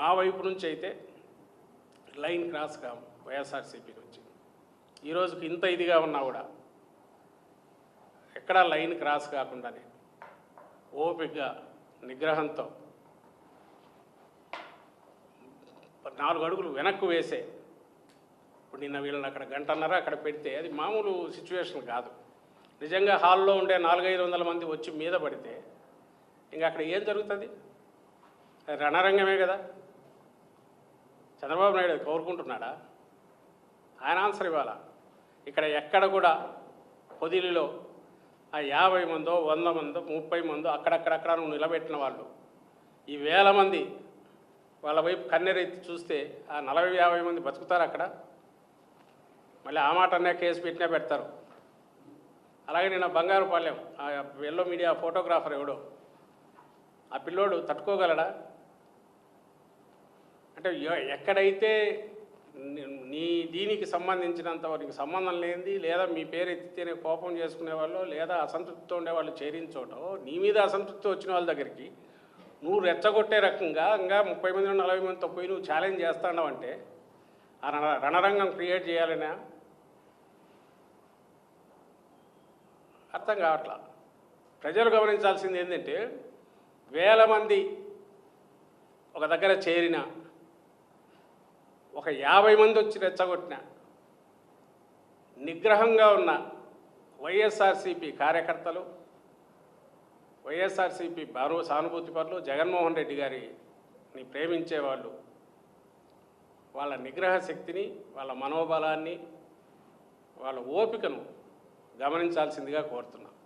మా వైపు నుంచి అయితే లైన్ క్రాస్ కాము వైఎస్ఆర్సీపీ నుంచి. ఈరోజుకి ఇంత ఇదిగా ఉన్నా కూడా ఎక్కడా లైన్ క్రాస్ కాకుండానే ఓపికగా నిగ్రహంతో నాలుగు అడుగులు వెనక్కు వేసే ఇప్పుడు నిన్న వీళ్ళని అక్కడ గంటన్నర అక్కడ పెడితే అది మామూలు సిచ్యువేషన్ కాదు. నిజంగా హాల్లో ఉండే నాలుగైదు వందల మంది వచ్చి మీద పడితే ఇంకా అక్కడ ఏం జరుగుతుంది? రణరంగమే కదా. చంద్రబాబు నాయుడు కోరుకుంటున్నాడా? ఆయన ఆన్సర్ ఇవ్వాలా? ఇక్కడ ఎక్కడ కూడా పొదిలిలో ఆ యాభై మందో వంద మందో ముప్పై మందో అక్కడక్కడక్కడ నువ్వు నిలబెట్టిన వాళ్ళు. ఈ వేల మంది వాళ్ళ వైపు కన్నెరెత్తి చూస్తే ఆ నలభై యాభై మంది బతుకుతారు అక్కడ? మళ్ళీ ఆ మాట అనే కేసు పెట్టినా పెడతారు. అలాగే నిన్న బంగారుపాలెం ఆ ఎల్లో మీడియా ఫోటోగ్రాఫర్ ఎవడో ఆ పిల్లోడు తట్టుకోగలడా? అంటే ఎక్కడైతే నీ- దీనికి సంబంధించినంత వారికి సంబంధం లేనిది లేదా మీ పేరు ఎత్తితేనే కోపం చేసుకునే వాళ్ళు లేదా అసంతృప్తితో ఉండే వాళ్ళు చేరించోటో నీ మీద అసంతృప్తి వచ్చిన వాళ్ళ దగ్గరికి నువ్వు రెచ్చగొట్టే రకంగా ఇంకా ముప్పై మంది నలభై మందితో పోయి నువ్వు ఛాలెంజ్ చేస్తాడవంటే ఆ రణ రణరంగం క్రియేట్ చేయాలనే? అర్థం కావట్లా. ప్రజలు గమనించాల్సింది ఏంటంటే వేల మంది ఒక దగ్గర చేరిన ఒక యాభై మంది వచ్చి రెచ్చగొట్టిన. నిగ్రహంగా ఉన్న వైఎస్ఆర్సీపీ కార్యకర్తలు వైఎస్ఆర్సీపీ భాను సానుభూతి పరులు జగన్మోహన్ రెడ్డి గారిని ప్రేమించేవాళ్ళు వాళ్ళ నిగ్రహ శక్తిని వాళ్ళ మనోబలాన్ని వాళ్ళ ఓపికను గమనించాల్సిందిగా కోరుతున్నాను